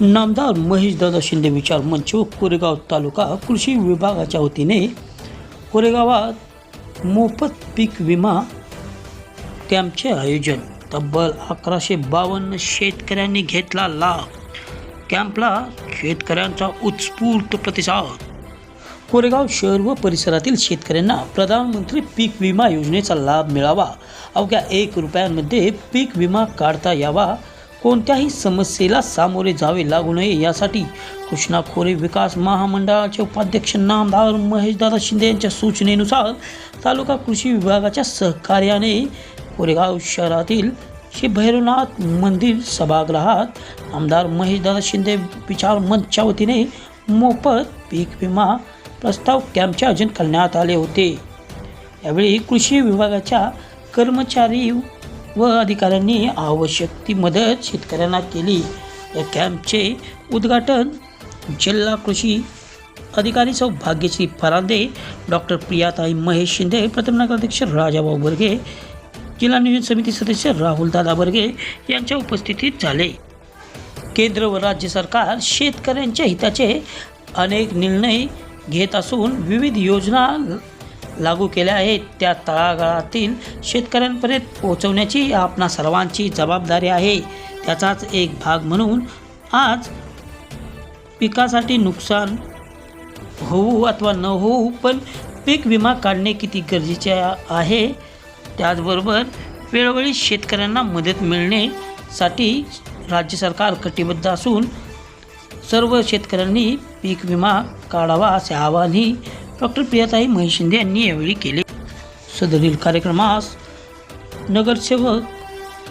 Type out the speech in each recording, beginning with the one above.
नामदार महेशदादा शिंदे विचार मंच व कोरेगाव तालुका कृषी विभागाच्या वतीने कोरेगावात मोफत पीक विमा कॅम्पचे आयोजन. तब्बल अकराशे बावन्न शेतकऱ्यांनी घेतला लाभ कॅम्पला शेतकऱ्यांचा उत्स्फूर्त प्रतिसाद. कोरेगाव शहर व परिसरातील शेतकऱ्यांना प्रधानमंत्री पीक विमा योजनेचा लाभ मिळावा. अवघ्या एक रुपयांमध्ये पीक विमा काढता यावा कोणत्याही समस्येला सामोरे जावे लागू नये यासाठी कृष्णा खोरे विकास महामंडळाचे उपाध्यक्ष नामदार महेशदादा शिंदे यांच्या सूचनेनुसार तालुका कृषी विभागाच्या सहकार्याने कोरेगाव शहरातील श्री भैरवनाथ मंदिर सभागृहात आमदार महेशदादा शिंदे विचार मंचच्या वतीने मोफत पीक विमा प्रस्ताव कॅम्पचे आयोजन करण्यात आले होते. यावेळी कृषी विभागाच्या कर्मचारी व अधिकाऱ्यांनी आवश्यक ती मदत शेतकऱ्यांना केली. या कॅम्पचे उद्घाटन जिल्हा कृषी अधिकारी सौ भाग्यश्री फरांदे डॉक्टर प्रियाताई महेश शिंदे प्रथम नगराध्यक्ष राजाभाऊ बर्गे जिल्हा नियोजन समिती सदस्य राहुल दादा बर्गे यांच्या उपस्थितीत झाले. केंद्र व राज्य सरकार शेतकऱ्यांच्या हिताचे अनेक निर्णय घेत असून विविध योजना लागू केल्या आहेत. त्या तळागाळातील शेतकऱ्यांपर्यंत पोहोचवण्याची आपणा सर्वांची जबाबदारी आहे. त्याचाच एक भाग म्हणून आज पिकासाठी नुकसान होऊ अथवा न होऊ पण पीक विमा काढणे किती गरजेचे आहे? त्याचबरोबर वेळोवेळी शेतकऱ्यांना मदत मिळण्यासाठी राज्य सरकार कटिबद्ध असून सर्व शेतकऱ्यांनी पीक विमा काढावा असे आवाहनही डॉक्टर प्रियाताई महेश शिंदे यांनी यावेळी केले. सदरील कार्यक्रमास नगरसेवक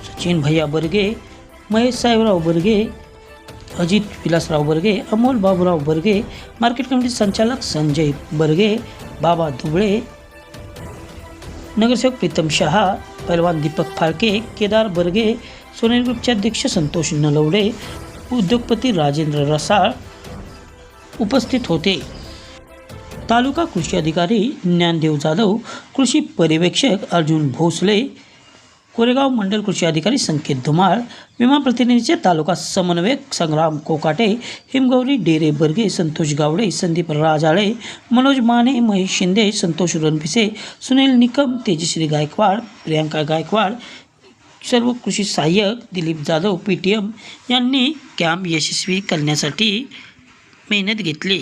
सचिन भैया बर्गे महेश साहेबराव बर्गे अजित विलासराव बर्गे अमोल बाबूराव बर्गे मार्केट कमिटी संचालक संजय बर्गे बाबा दुबळे नगरसेवक प्रीतम शहा पैलवान दीपक फाळके केदार बर्गे सोनेल ग्रुपचे अध्यक्ष संतोष नलवडे उद्योगपती राजेंद्र रसाळ उपस्थित होते. तालुका कृषी अधिकारी ज्ञानदेव जाधव कृषी पर्यवेक्षक अर्जुन भोसले कोरेगाव मंडल कृषी अधिकारी संकेत धुमाळ विमा प्रतिनिधीचे तालुका समन्वयक संग्राम कोकाटे हिमगौरी डेरे बर्गे संतोष गावडे संदीप राजाळे मनोज माने महेश शिंदे संतोष रणपिसे सुनील निकम तेजश्री गायकवाड प्रियांका गायकवाड सर्व कृषी सहाय्यक Dilip Jadhav P T M यांनी कॅम्प यशस्वी करण्यासाठी मेहनत घेतली.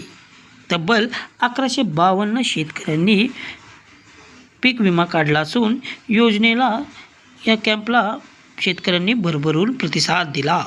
तब्बल अकराशे बावन्न शेतकऱ्यांनी पीक विमा काढला असून योजनेला या कॅम्पला शेतकऱ्यांनी भरभरून प्रतिसाद दिला.